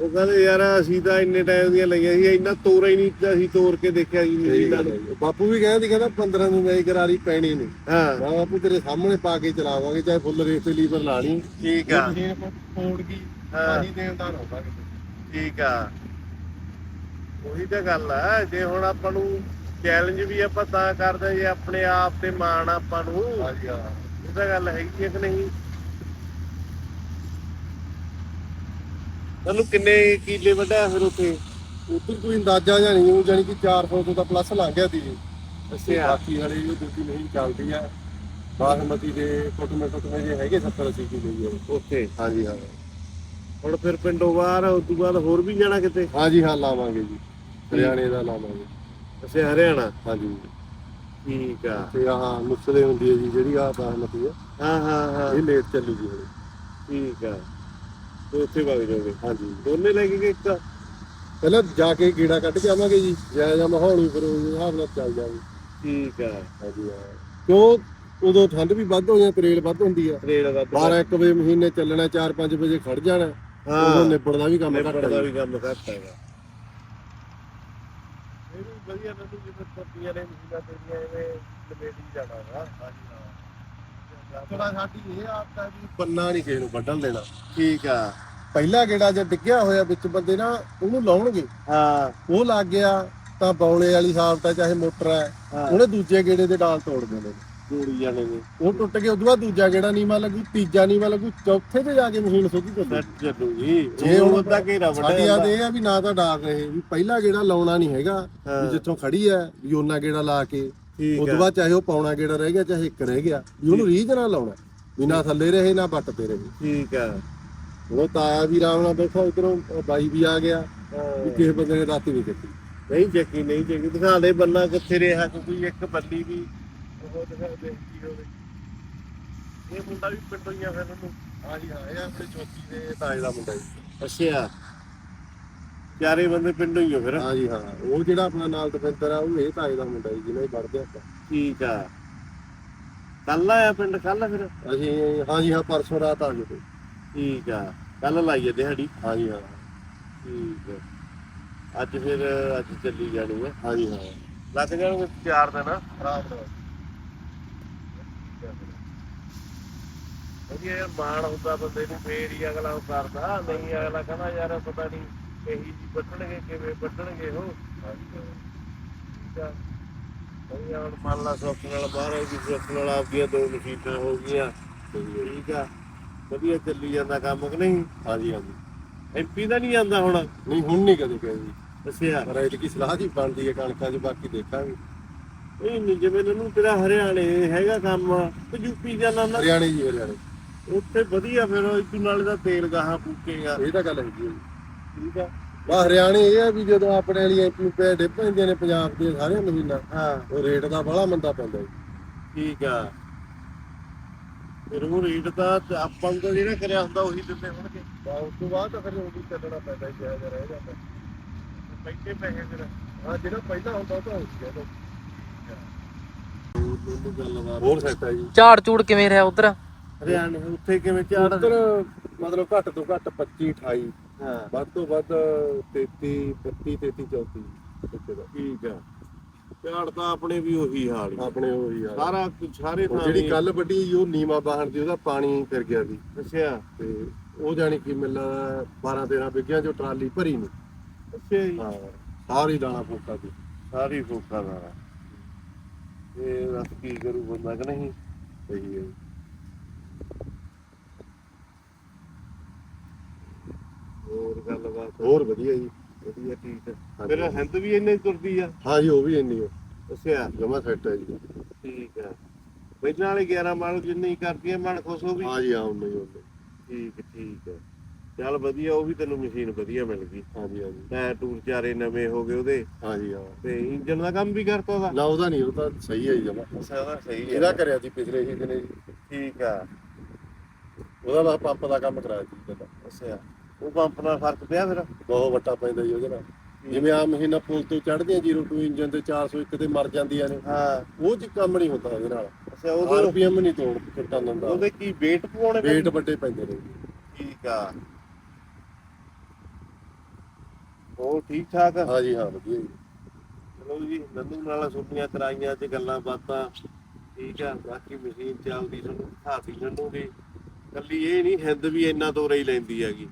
S2: ਉਹ ਕਹਿੰਦੇ ਯਾਰ ਅਸੀਂ ਤਾਂ ਇੰਨੇ ਟਾਈਮ ਦੀਆਂ ਲਈਆਂ ਸੀ ਇੰਨਾ ਤੋਰਾ ਹੀ ਨਹੀਂ ਤਾਂ ਅਸੀਂ ਤੋੜ ਕੇ ਦੇਖਿਆ ਜੀ
S1: ਸਹੀ
S2: ਮਸ਼ੀਨਾਂ
S1: ਗੱਲ ਹੈ।
S2: ਨੂੰ
S1: ਜੀ। ਬਾਪੂ ਵੀ ਕਹਿੰਦਾ ਸੀ ਕਹਿੰਦਾ 15 ਨੂੰ ਮੇਰੀ ਕਰਾਰੀ ਪੈਣੀ ਨਹੀਂ।
S2: ਹਾਂ।
S1: ਮੈਂ ਬਾਪੂ ਤੇਰੇ ਸਾਹਮਣੇ ਪਾ ਕੇ ਚਲਾਵਾਂਗੇ ਚਾਹੇ ਫੁੱਲ ਰੇਸ ਤੇ ਲੀਵਰ ਲਾ ਲਈ।
S2: ਠੀਕ ਆ।
S1: ਮਸ਼ੀਨ
S2: ਠੀਕ ਆ। ਉਹੀ ਤਾਂ ਗੱਲ ਆ ਜੇ ਹੁਣ ਆਪਾਂ ਨੂੰ ਚੈਲੰਜ ਵੀ ਆਪਾਂ ਤਾਂ ਕਰਦੇ ਜੇ ਆਪਣੇ ਆਪ ਤੇ ਮਾਣ ਆਪਾਂ ਨੂੰ।
S1: ਹਾਂਜੀ ਹਾਂ।
S2: ਇਹ ਤਾਂ ਗੱਲ ਹੈਗੀ ਕਿ ਨਹੀਂ? ਤੁਹਾਨੂੰ ਕਿੰਨੇ ਕੀਲੇ ਵੱਢਿਆ ਫਿਰ ਉੱਥੇ?
S1: ਉਧਰ ਕੋਈ ਅੰਦਾਜ਼ਾ ਜਾਂ ਨਹੀਂ ਉਹ ਜਾਨੀ ਕਿ 400 ਤੋਂ ਤਾਂ ਪਲੱਸ ਲੰਘ ਗਿਆ ਸੀ। ਜੀ ਬਾਕੀ ਹਲੇ ਜੋ ਦੂਜੀ ਨਹੀਂ ਚੱਲਦੀ ਆ ਬਾਸਮਤੀ ਦੇ ਕੁੱਟਵੇਂ ਕੁੱਟਵੇਂ ਜੇ ਹੈਗੇ 70 80 ਕਿਲੋ ਜੀ।
S2: ਉੱਥੇ?
S1: ਹਾਂਜੀ ਹਾਂ।
S2: ਹੁਣ ਫਿਰ ਪਿੰਡੋਂ ਬਾਹਰ ਉਸ ਤੋਂ ਬਾਅਦ ਹੋਰ ਵੀ ਜਾਣਾ ਕਿਤੇ?
S1: ਹਾਂਜੀ ਹਾਂ ਲਾਵਾਂਗੇ ਜੀ। ਹਰਿਆਣੇ ਦਾ ਲਾਵਾਂਗੇ।
S2: ਅੱਛਾ ਹਰਿਆਣਾ?
S1: ਹਾਂਜੀ।
S2: ਠੀਕ ਆ।
S1: ਤੇ ਆਹ ਮੁਸਲੇ ਹੁੰਦੀ ਹੈ ਜੀ ਜਿਹੜੀ ਆ ਬਾਸਮਤੀ ਆ
S2: ਹਾਂ ਹਾਂ ਹਾਂ।
S1: ਇਹ ਲੇਟ ਚੱਲੀ ਜੀ ਹਲੇ।
S2: ਠੀਕ ਆ। ਤੇ ਉੱਥੇ ਵਗ ਜਾਓਗੇ।
S1: ਹਾਂਜੀ।
S2: ਦੋਨੇ ਲੈ ਕੇ ਗਏ ਇੱਕ
S1: ਪਹਿਲਾਂ ਜਾ ਕੇ ਕੀੜਾ ਕੱਢ ਕੇ ਆਵਾਂਗੇ ਜੀ। ਜੈ ਜਾਂ ਮਾਹੌਲ ਵੀ ਫਿਰ ਉਸ ਹਿਸਾਬ ਨਾਲ ਚੱਲ ਜਾਵੇ।
S2: ਠੀਕ ਆ।
S1: ਹਾਂਜੀ ਹਾਂ। ਕਿਉਂ? ਉਦੋਂ ਠੰਡ ਵੀ ਵੱਧ ਹੋ ਜਾਂਦੀ ਤਰੇਲ ਵੱਧ ਹੁੰਦੀ ਆ।
S2: ਰੇਲ ਦਾ
S1: 12 1 ਵਜੇ ਮਹੀਨੇ ਚੱਲਣਾ 4-5 ਵਜੇ ਖੜ ਜਾਣਾ। ਉਦੋਂ
S2: ਹਾਂ
S1: ਨਿਬੜਦਾ ਵੀ ਕੰਮ ਘੱਟ
S2: ਵੀ ਕੰਮ ਘੱਟ ਹੈਗਾ ਇਹ ਵੀ ਵਧੀਆ ਨੰਦੂ ਜਿਵੇਂ ਪੱਤੀਆਂ ਨੇ ਮਹੀਨਾ ਤੇਰੀਆਂ ਐਵੇਂ ਲਵੇਟੀ ਜਾਣਾ ਵਾ। ਹਾਂਜੀ ਹਾਂ।
S1: ਥੋੜਾ ਸਾਡੀ ਇਹ ਆਦਤ ਹੈ ਵੀ ਬੰਨਾ ਨਹੀਂ ਕਿਸੇ ਨੂੰ ਵੱਢਣ ਦੇਣਾ।
S2: ਠੀਕ ਆ।
S1: ਪਹਿਲਾ ਗੇੜਾ ਜੇ ਡਿੱਗਿਆ ਹੋਇਆ ਵਿੱਚ ਬੰਦੇ ਨਾ ਉਹਨੂੰ ਲਾਉਣਗੇ।
S2: ਹਾਂ।
S1: ਉਹ ਲੱਗ ਗਿਆ ਤਾਂ ਬੌਲੇ ਵਾਲੀ ਸਾਬਤ ਹੈ ਚਾਹੇ ਮੋਟਰ ਹੈ ਉਹਨੇ ਦੂਜੇ ਗੇੜੇ ਦੇ ਡਾਲ ਤੋੜ ਦੇਣੇ।
S2: ਜੋੜੀ ਜਾਣੇ ਨੇ
S1: ਉਹ ਟੁੱਟ ਕੇ ਉਦੋਂ ਬਾਅਦ ਦੂਜਾ ਗੇੜਾ ਨੀਵਾ ਲੱਗੂ ਤੀਜਾ ਨੀਵਾ ਲੱਗੂ ਚੌਥੇ ਤੇ ਜਾ ਕੇ ਮਸ਼ੀਨ ਸੁੱਧੀ ਤੋਂ
S2: ਸੱਟ ਚੱਲੂ ਜੀ
S1: ਜੇ ਹੁਣ
S2: ਉਹਦਾ ਘੇਰਾ ਵੱਡਾ
S1: ਸਾਡੀ ਇਹ ਆ ਵੀ ਨਾ ਤਾਂ ਡਾਰ ਰਹੇ ਵੀ ਪਹਿਲਾ ਗੇੜਾ ਲਾਉਣਾ ਨਹੀਂ ਹੈਗਾ। ਵੀ ਜਿੱਥੋਂ ਖੜੀ ਹੈ ਵੀ ਉਹਨਾਂ ਗੇੜਾ ਲਾ ਕੇ
S2: ਠੀਕ ਆ।
S1: ਬਾਅਦ ਚਾਹੇ ਉਹ ਪੌਣਾ ਗੇੜਾ ਰਹਿ ਗਿਆ ਚਾਹੇ ਇੱਕ ਰਹਿ ਗਿਆ ਵੀ ਉਹਨੂੰ ਰੀਝ ਨਾਲ ਲਾਉਣਾ। ਵੀ ਨਾ ਥੱਲੇ ਰਹੇ ਨਾ ਬੱਟ ਤੇ ਰਹੇ।
S2: ਠੀਕ ਆ।
S1: ਉਹ ਤਾਇਆ ਵੀ ਆਰਾਮ ਨਾਲ ਬੈਠਾ ਇਧਰੋਂ ਬਾਈ ਵੀ ਆ ਗਿਆ ਵੀ ਕਿਸੇ ਬੰਦੇ ਨੇ ਰਾਤੀ ਨਹੀਂ ਕੱਟੀ
S2: ਨਹੀਂ ਚੱਕੀ ਨਹੀਂ ਚੱਕੀ। ਦਿਖਾ ਦੇ ਬੰਨਾ ਕਿੱਥੇ ਰਿਹਾ ਕੋਈ ਇੱਕ ਬੱਲੀ ਵੀ। ਉਹ ਦਿਖਾ ਦੇ ਕੀ ਹੋਵੇ। ਇਹ ਮੁੰਡਾ ਵੀ ਪਿੰਡੋਂ ਹੀ ਆ ਫਿਰ ਉਹਨੂੰ।
S1: ਹਾਂਜੀ ਹਾਂ ਇਹ ਆਪਣੇ ਚੌਥੀ ਦੇ ਤਾਏ ਦਾ ਮੁੰਡਾ ਜੀ
S2: ਅੱਛਾ। ਚਾਰੇ ਬੰਦੇ ਪਿੰਡੋਂ ਹੀ ਆ ਫਿਰ।
S1: ਹਾਂਜੀ ਹਾਂ। ਉਹ ਜਿਹੜਾ ਆਪਣਾ ਨਾਲ ਦਫਿੰਦਰ ਆ ਉਹ ਇਹ ਤਾਏ ਦਾ ਮੁੰਡਾ ਜੀ ਜਿਹਨੇ ਵੜਦੇ ਆਪਾਂ।
S2: ਠੀਕ ਆ। ਕੱਲ ਆਇਆ ਪਿੰਡ ਕੱਲ ਫਿਰ?
S1: ਅਸੀਂ ਹਾਂਜੀ ਹਾਂ ਪਰਸੋਂ ਰਾਤ ਆ ਗਏ ਤੇ।
S2: ਠੀਕ ਆ। ਕੱਲ ਲਾਈਏ ਦਿਹਾੜੀ
S1: ਹਾਂਜੀ ਹਾਂ
S2: ਠੀਕ ਆ। ਅੱਜ ਫਿਰ ਅੱਜ ਚੱਲੀ ਜਾਣੀ ਆ।
S1: ਹਾਂਜੀ ਹਾਂ।
S2: ਲੱਗ ਜਾਣਗੇ ਚਾਰ ਦਿਨ?
S1: ਆਰਾਮ ਨਾਲ
S2: ਵਧੀਆ ਯਾਰ ਮਾਣ ਹੁੰਦਾ ਬੰਦੇ ਨੂੰ ਫੇਰ ਹੀ ਅਗਲਾ ਉਹ ਕਰਦਾ। ਨਹੀਂ ਅਗਲਾ ਕਹਿੰਦਾ ਯਾਰ ਪਤਾ ਨਹੀਂ ਇਹੀ ਜੀ ਵੱਢਣਗੇ ਕਿਵੇਂ ਵੱਢਣਗੇ ਉਹ? ਠੀਕ ਆ ਵਧੀਆ ਹੁਣ ਮੰਨ ਲਾ ਸੁੱਖ ਨਾਲ ਬਾਹਰ ਦੀ ਸੁੱਖ ਨਾਲ ਆਪਦੀਆਂ ਦੋ ਮਸ਼ੀਨਾਂ ਹੋ ਗਈਆਂ ਠੀਕ ਆ। ਵਧੀਆ ਚੱਲੀ ਜਾਂਦਾ ਕੰਮ ਕਿ ਨਹੀਂ?
S1: ਹਾਂਜੀ ਹਾਂਜੀ।
S2: ਐਮਪੀ ਦਾ ਨਹੀਂ ਆਂਦਾ ਹੁਣ?
S1: ਨਹੀਂ ਹੁਣ ਨਹੀਂ ਕਦੇ ਕਹੇ ਜੀ।
S2: ਦੱਸਿਆ।
S1: ਪਰ ਇਹ ਕੀ ਸਲਾਹ ਜੀ ਬਣਦੀ ਹੈ ਕਣਕਾਂ 'ਚ ਬਾਕੀ ਦੇਖਾਂਗੇ।
S2: ਇਹ ਨਹੀਂ ਜਿਵੇਂ ਇਹਨੂੰ ਤੇਰਾ ਹਰਿਆਣੇ ਹੈਗਾ ਕੰਮ ਤੇ ਯੂਪੀ ਜਾਣਾ ਨਾ
S1: ਹਰਿਆਣੇ ਜੀ ਹਰਿਆਣੇ।
S2: ਉੱਥੇ ਵਧੀਆ ਫਿਰ ਇੱਕ ਨਾਲੇ ਦਾ ਤੇਲ ਗਾਹਾਂ ਫੂਕੇਗਾ
S1: ਇਹ ਤਾਂ ਗੱਲ ਹੈਗੀ ਹੈ ਜੀ।
S2: ਠੀਕ ਆ।
S1: ਬਾ ਹਰਿਆਣੇ ਇਹ ਆ ਵੀ ਜਦੋਂ ਆਪਣੇ ਵਾਲੀ ਐਮਪੀ ਪੈ ਡਿੱਪ ਪੈਂਦੀਆਂ ਨੇ ਪੰਜਾਬ ਦੀਆਂ ਸਾਰੀਆਂ ਮਸ਼ੀਨਾਂ
S2: ਹਾਂ।
S1: ਉਹ ਰੇਟ ਦਾ ਬੜਾ ਮੰਦਾ ਪੈਂਦਾ ਜੀ।
S2: ਠੀਕ ਆ। ਫਿਰ ਉਹ ਰੇਟ ਦਾ ਤੇ ਆਪਾਂ ਨੂੰ ਤਾਂ ਜਿਹੜਾ ਕਰਿਆ ਹੁੰਦਾ ਉਹੀ ਦਿੰਦੇ ਹੋਣਗੇ।
S1: ਬਾ ਉਸ ਤੋਂ ਬਾਅਦ ਤਾਂ ਫਿਰ ਉਹ ਵੀ ਚੱਲਣਾ ਪੈਂਦਾ ਜੀ ਜਿਹਾ ਰਹਿ ਜਾਂਦਾ।
S2: ਪੈਸੇ ਪੈਸੇ ਫਿਰ।
S1: ਹਾਂ ਜਿਹੜਾ ਪਹਿਲਾਂ ਹੁੰਦਾ ਉਹ ਤਾਂ ਹੋ ਗਿਆ ਹੋਰ ਹੈ ਜੀ।
S3: ਝਾੜ ਚੂੜ ਕਿਵੇਂ ਰਿਹਾ ਉਧਰ?
S2: ਹਰਿਆਣੇ ਉੱਥੇ ਕਿਵੇਂ ਝਾੜ
S1: ਉੱਧਰ ਮਤਲਬ ਘੱਟ ਤੋਂ ਘੱਟ 25 28
S2: ਹਾਂ।
S1: ਵੱਧ ਤੋਂ ਵੱਧ 33 32 33 34 ਇੱਥੇ ਦਾ।
S2: ਠੀਕ ਆ। ਝਾੜ ਤਾਂ ਆਪਣੇ ਵੀ ਉਹੀ ਹਾਲ ਹੀ
S1: ਆਪਣੇ ਉਹ ਹੀ ਆ।
S2: ਸਾਰਾ ਕੁਝ ਸਾਰੇ ਥਾਂ
S1: ਜਿਹੜੀ ਕੱਲ ਵੱਡੀ ਉਹ ਨੀਮਾ ਬਾਹਣ ਦੀ ਉਹਦਾ ਪਾਣੀ ਫਿਰ ਗਿਆ ਸੀ।
S2: ਅੱਛਾ।
S1: ਤੇ ਉਹ ਜਾਣੀ ਕਿ ਮਿਲ 12 13 ਵਿਗਿਆਂ ਚੋਂ ਟਰਾਲੀ ਭਰੀ ਨਹੀਂ
S2: ਅੱਛਾ ਜੀ।
S1: ਹਾਂ ਸਾਰੀ ਦਾਣਾ ਫੋਕਾ ਸੀ।
S2: ਸਾਰੀ ਫੋਕਾ ਦਾ ਤੇ ਬਸ ਕੀ ਕਰੂ ਬੰਦਾ ਕਿ ਨਹੀਂ?
S1: ਸਹੀ ਹੈ।
S2: ਹੋਰ ਗੱਲਬਾਤ।
S1: ਹੋਰ ਵਧੀਆ ਜੀ।
S2: ਵਧੀਆ ਠੀਕ ਹੈ
S1: ਹਾਂਜੀ।
S2: ਫਿਰ ਹਿੰਦ ਵੀ ਇੰਨੇ ਤੁਰਦੀ ਆ?
S1: ਹਾਂ ਜੀ ਉਹ ਵੀ ਇੰਨੀ ਹੋ
S2: ਅੱਛਾ।
S1: ਜਮਾ ਸੈੱਟ ਹੈ ਜੀ।
S2: ਠੀਕ ਹੈ ਪਹਿਲਾਂ ਵਾਲੇ 11 ਮਾਡਲ ਜਿੰਨੀ ਕਰਦੀ ਹੈ ਮਨ ਖੁਸ਼ ਹੋ ਵੀ
S1: ਹਾਂ ਜੀ ਹਾਂ ਉਨਾ ਹੀ ਉਨਾ ਹੀ।
S2: ਠੀਕ ਠੀਕ ਹੈ ਚੱਲ ਵਧੀਆ ਉਹ ਵੀ ਤੈਨੂੰ ਮਸ਼ੀਨ ਵਧੀਆ ਮਿਲ ਗਈ।
S1: ਹਾਂ ਜੀ ਹਾਂ ਜੀ
S2: ਟਾਇਰ ਟੂਰ ਚਾਰੇ ਨਵੇਂ ਹੋ ਗਏ ਉਹਦੇ।
S1: ਹਾਂ ਜੀ ਹਾਂ।
S2: ਤੇ ਇੰਜਨ ਦਾ ਕੰਮ ਵੀ ਕਰਤਾ ਉਹਦਾ?
S1: ਨਾ ਉਹਦਾ ਨਹੀਂ ਉਹ ਤਾਂ ਸਹੀ ਹੈ ਜੀ ਜਮਾ।
S2: ਉਹਦਾ ਸਹੀ
S1: ਇਹਦਾ ਕਰਿਆ ਸੀ ਪਿਛਲੇ ਹੀ ਦਿਨੇ ਜੀ।
S2: ਠੀਕ ਆ।
S1: ਉਹਦਾ ਬਸ ਪੰਪ ਦਾ ਕੰਮ ਕਰਾਇਆ ਸੀ ਇਹਦਾ
S2: ਅੱਛਾ। ਉਹ ਪੰਪ ਨਾਲ ਫ਼ਰਕ ਪਿਆ ਫਿਰ।
S1: ਬਹੁਤ ਵੱਟਾ ਪੈਂਦਾ ਜੀ ਉਹਦੇ ਨਾਲ। ਜਿਵੇਂ ਆਮ ਮਸ਼ੀਨਾਂ ਪੁਲ ਤੋਂ ਚੜ੍ਹਦੀਆਂ 02 ਇੰਜਨ ਤੇ 401 ਤੇ ਮਰ ਜਾਂਦੀਆਂ ਨੇ।
S2: ਹਾਂ।
S1: ਉਹ ਚ ਕੰਮ ਨਹੀਂ ਹੁੰਦਾ ਉਹਦੇ ਨਾਲ।
S2: ਅੱਛਾ ਉਹਦੇ
S1: ਆਰਪੀਐਮ ਨਹੀਂ ਤੋੜ ਫਿੱਟਾਂ ਦਿੰਦਾ।
S2: ਉਹਦੇ ਕੀ weight ਪਵਾਉਣੇ
S1: ਵੇਟ ਵੱਡੇ ਪੈਂਦੇ ਨੇ।
S2: ਠੀਕ ਆ। ਉਹ ਠੀਕ ਠਾਕ? ਆ
S1: ਹਾਂ ਜੀ ਹਾਂ ਵਧੀਆ ਜੀ।
S2: ਚਲੋ ਜੀ ਨੰਨੂ ਨਾਲ ਸੁਣੀਆਂ ਕਰਾਈਆਂ ਚ ਗੱਲਾਂ ਬਾਤਾਂ। ਠੀਕ ਆ ਬਾਕੀ ਮਸ਼ੀਨ ਚੱਲਦੀ ਤੁਹਾਨੂੰ ਦਿਖਾਤੀ ਨੰਨੂ ਦੀ। ਕੱਲੀ ਇਹ ਨਹੀਂ ਹਿੰਦ ਵੀ ਇੰਨਾ ਤੋਰਾ ਹੀ ਲੈਂਦੀ ਹੈਗੀ।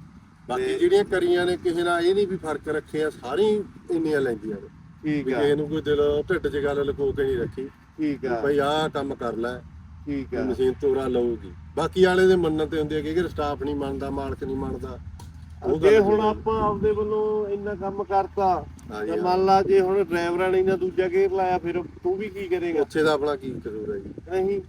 S1: ਬਾਕੀ ਜਿਹੜੀਆਂ ਕਰੀਆਂ ਨੇ ਕਿਸੇ ਨਾਲ ਇਹ ਨਹੀਂ ਵੀ ਫ਼ਰਕ ਰੱਖਿਆ ਸਾਰੀ ਇੰਨੀਆਂ ਲੈਂਦੀਆਂ ਨੇ।
S2: ਠੀਕ
S1: ਵੀ
S2: ਆ।
S1: ਕਿਸੇ ਨੂੰ ਕੋਈ ਦਿਲ ਢਿੱਡ 'ਚ ਗੱਲ ਲੁਕੋ ਕੇ ਨਹੀਂ ਰੱਖੀ।
S2: ਠੀਕ ਆ।
S1: ਭਈ ਆਹ ਕੰਮ ਕਰ ਲੈ
S2: ਠੀਕ ਆ।
S1: ਮਸ਼ੀਨ ਤੋਰਾ ਲਊਗੀ। ਬਾਕੀ ਵਾਲੇ ਦੇ ਮੰਨਣ ਤੇ ਹੁੰਦੀ ਹੈ ਕਿ ਕਿ ਸਟਾਫ ਨਹੀਂ ਮੰਨਦਾ ਮਾਲਕ ਨਹੀਂ ਮੰਨਦਾ ਉਹ
S2: ਜੇ
S1: ਗੱਲ
S2: ਹੁਣ। ਆਪਾਂ ਆਪਦੇ ਵੱਲੋਂ ਇੰਨਾ ਕੰਮ ਕਰਤਾ ਤੇ
S1: ਹਾਂ।
S2: ਮੰਨ ਲਾ ਜੇ ਹੁਣ ਡਰਾਈਵਰਾਂ ਨੇ ਨਾ ਦੂਜਾ ਗੇਅਰ ਲਾਇਆ ਫਿਰ ਤੂੰ ਵੀ ਕੀ ਕਰੇਗਾ?
S1: ਉੱਥੇ ਦਾ ਆਪਣਾ ਕੀ ਕਸੂਰ ਹੈ ਜੀ।
S2: ਨਹੀਂ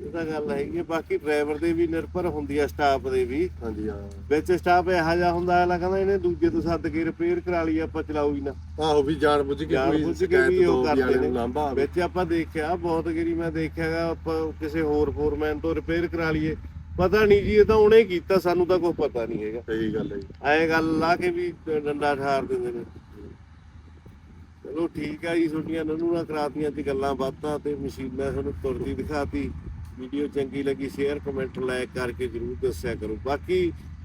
S2: ਇਹ ਤਾਂ ਗੱਲ ਹੈਗੀ ਹੈ। ਬਾਕੀ ਡਰਾਈਵਰ ਦੇ ਵੀ ਨਿਰਭਰ ਹੁੰਦੀ ਆ ਸਟਾਫ ਦੇ ਵੀ।
S1: ਹਾਂਜੀ ਹਾਂ।
S2: ਵਿੱਚ ਸਟਾਫ ਇਹੋ ਜਿਹਾ ਹੁੰਦਾ ਅਗਲਾ ਕਹਿੰਦਾ ਇਹਨੇ ਦੂਜੇ ਤੋਂ ਸੱਦ ਕੇ ਰਿਪੇਅਰ ਕਰਾ ਲਈ ਆਪਾਂ ਚਲਾਉ ਹੀ ਨਾ
S1: ਆਹੋ ਵੀ ਜਾਣ ਬੁੱਝ ਕੇ
S2: ਜਾਣ
S1: ਕੋਈ
S2: ਬੁੱਝ ਕੇ
S1: ਸ਼ਿਕਾਇਤ
S2: ਵੀ ਉਹ
S1: ਦੋ ਵੀ
S2: ਕਰਦੇ
S1: ਵਾਲੇ
S2: ਨੇ।
S1: ਨੂੰ। ਲਾਂਭਾ ਆਵੇ।
S2: ਵਿੱਚ ਆਪਾਂ ਦੇਖਿਆ ਬਹੁਤ ਗਰੀ ਮੈਂ ਦੇਖਿਆਗਾ ਆਪਾਂ ਕਿਸੇ ਹੋਰ ਫੋਰਮੈਨ ਤੋਂ ਰਿਪੇਅਰ ਕਰਾ ਲਈਏ। ਪਤਾ ਨਹੀਂ ਜੀ ਇਹ ਤਾਂ ਉਹਨੇ ਕੀਤਾ ਸਾਨੂੰ ਤਾਂ ਕੋਈ ਪਤਾ ਨਹੀਂ ਹੈਗਾ।
S1: ਸਹੀ ਗੱਲ ਹੈ ਜੀ।
S2: ਐ ਗੱਲ ਲਾ ਕੇ ਵੀ ਡੰਡਾ ਠਾਰ ਦਿੰਦੇ ਨੇ। ਚਲੋ ਠੀਕ ਆ ਜੀ ਛੋਟੀਆਂ ਨਨੂ ਨਾਲ ਕਰਾਤੀਆਂ ਤੇ ਗੱਲਾਂ ਬਾਤਾਂ ਤੇ ਮਸ਼ੀਨਾਂ ਤੁਹਾਨੂੰ ਤੁਰਦੀ ਦਿਖਾਤੀ। ਵੀਡੀਓ ਚੰਗੀ ਲੱਗੀ ਸ਼ੇਅਰ ਕਮੈਂਟ ਲਾਇਕ ਕਰਕੇ ਜਰੂਰ ਦੱਸਿਆ ਕਰੋ। ਬਾਕੀ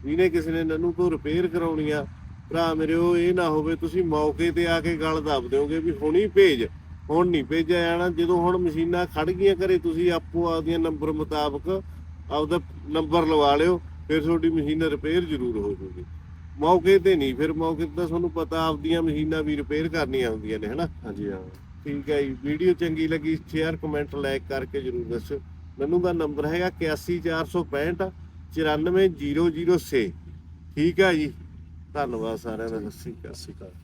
S2: ਜਿਹਨੇ ਕਿਸੇ ਨੇ ਨਨੂ ਤੋਂ ਰਿਪੇਅਰ ਕਰਾਉਣੀ ਆ ਭਰਾ ਮੇਰਿਓ ਇਹ ਨਾ ਹੋਵੇ ਤੁਸੀਂ ਮੌਕੇ ਤੇ ਆ ਕੇ ਗੱਲ ਦੱਬ ਦਿਓਗੇ ਵੀ ਹੁਣੀ ਭੇਜ ਹੁਣ ਨਹੀਂ ਭੇਜਿਆ ਜਾਣਾ। ਜਦੋਂ ਹੁਣ ਮਸ਼ੀਨਾਂ ਖੜ ਗਈਆਂ ਘਰੇ ਤੁਸੀਂ ਆਪੋ ਆਪਦੀਆਂ ਨੰਬਰ ਮੁਤਾਬਕ ਆਪਦਾ ਨੰਬਰ ਲਵਾ ਲਿਓ ਫਿਰ ਤੁਹਾਡੀ ਮਸ਼ੀਨ ਰਿਪੇਅਰ ਜ਼ਰੂਰ ਹੋ ਜੂਗੀ ਮੌਕੇ ਤੇ ਨਹੀਂ ਫਿਰ ਮੌਕੇ ਤੇ ਤਾਂ ਤੁਹਾਨੂੰ ਪਤਾ ਆਪਦੀਆਂ ਮਸ਼ੀਨਾਂ ਵੀ ਰਿਪੇਅਰ ਕਰਨੀਆਂ ਹੁੰਦੀਆਂ ਨੇ ਹਨਾ?
S1: ਹਾਂਜੀ ਹਾਂ।
S2: ਠੀਕ ਹੈ ਜੀ ਵੀਡੀਓ ਚੰਗੀ ਲੱਗੀ ਸ਼ੇਅਰ ਕਮੈਂਟ ਲਾਈਕ ਕਰਕੇ ਜਰੂਰ ਦੱਸਿਓ। ਮੈਨੂੰ ਦਾ ਨੰਬਰ ਹੈਗਾ 81465 94006 ਠੀਕ ਹੈ ਜੀ। ਧੰਨਵਾਦ ਸਾਰਿਆਂ ਦਾ। ਸਤਿ ਸ਼੍ਰੀ ਅਕਾਲ
S1: ਸਤਿ ਸ਼੍ਰੀ ਅਕਾਲ।